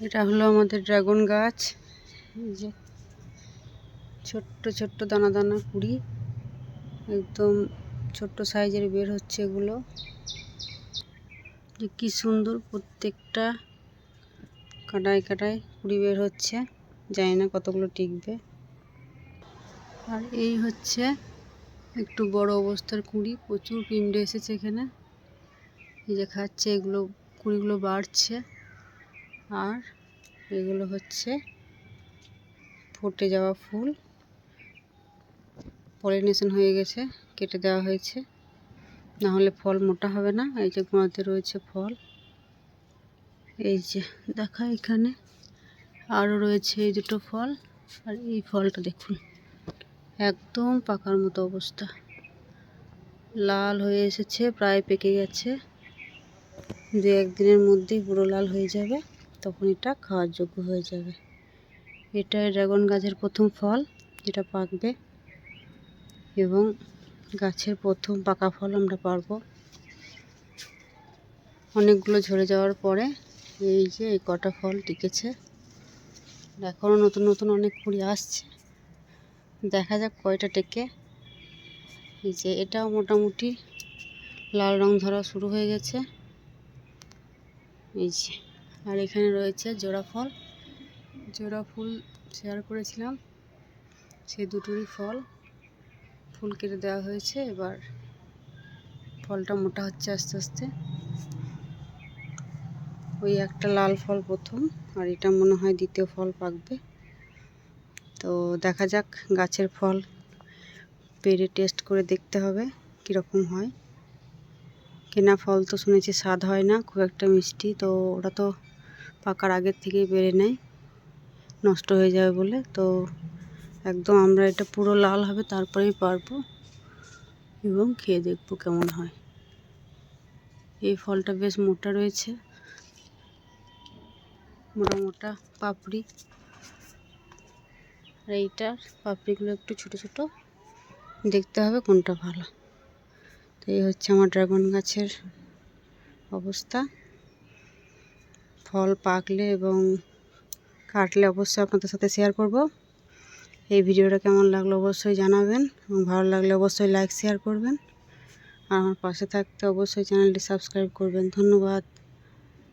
এটা হলো আমাদের ড্রাগন গাছ। যে ছোট্ট ছোট্ট দানা দানা কুড়ি। একদম ছোট্ট সাইজের বের হচ্ছে এগুলো। যে কি সুন্দর প্রত্যেকটা কাটায় কাটায় কুড়ি বের হচ্ছে। জানি না কতগুলো টিকবে। আর এই হচ্ছে একটু বড় অবস্থার কুড়ি। প্রচুর পিমড়ে এসেছে এখানে। এই যে খাচ্ছে এগুলো, কুড়িগুলো বাড়ছে। আর এগুলো হচ্ছে ফুটে যাওয়া ফুল। পলিনেশন হয়ে গেছে, কেটে দেওয়া হয়েছে। না হলে ফল মোটা হবে না, এই যে গোড়াতে রয়েছে ফল। এই যে দেখা এখানে আরও রয়েছে এই দুটো ফল, আর এই ফলটা দেখুন, একদম পাকার মতো অবস্থা। লাল হয়ে এসেছে, প্রায় পেকে গেছে। দু একদিনের মধ্যেই পুরো লাল হয়ে যাবে। তখন এটা খাওয়ার যোগ্য হয়ে যাবে। এটা ড্রাগন গাছের প্রথম ফল যেটা পাকবে এবং গাছের প্রথম পাকা ফল আমরা পারব। অনেকগুলো ঝরে যাওয়ার পরে এই যে এই কটা ফল টিকেছে। এখনও নতুন নতুন অনেক কুড়ি আসছে। দেখা যাক কয়টা টেকে। এই যে এটাও মোটামুটি লাল রং ধরা শুরু হয়ে গেছে। এই যে আর এখানে রয়েছে জোড়া ফল। জোড়া ফুল শেয়ার করেছিলাম। সেই দুটোরই ফল। ফুল কেটে দেওয়া হয়েছে, এবার ফলটা মোটা হচ্ছে আস্তে আস্তে। ওই একটা লাল ফল প্রথম, আর এটা মনে হয় দ্বিতীয় ফল পাকবে। তো দেখা যাক গাছের ফল। পেরে টেস্ট করে দেখতে হবে কীরকম হয়। কেনা ফল তো শুনেছি স্বাদ হয় না, খুব একটা মিষ্টি, তো ওটা তো পাকার আগের থেকেই বেড়ে নেয়। নষ্ট হয়ে যাবে বলে। তো একদম আমরা এটা পুরো লাল হবে, তারপরেই পারব এবং খেয়ে দেখব কেমন হয়। এই ফলটা বেশ মোটা রয়েছে। মোটা মোটা পাপড়ি। আর এইটার পাপড়িগুলো একটু ছোট ছোট। দেখতে হবে কোনটা ভালো। তো এই হচ্ছে আমার ড্রাগন গাছের অবস্থা। ফল পাকলে এবং কাটলে অবশ্যই আপনাদের সাথে শেয়ার করব। এই ভিডিওটা কেমন লাগল অবশ্যই জানাবেন এবং ভালো লাগলে অবশ্যই লাইক শেয়ার করবেন। আর আমার পাশে থাকতে অবশ্যই চ্যানেলটি সাবস্ক্রাইব করবেন। ধন্যবাদ।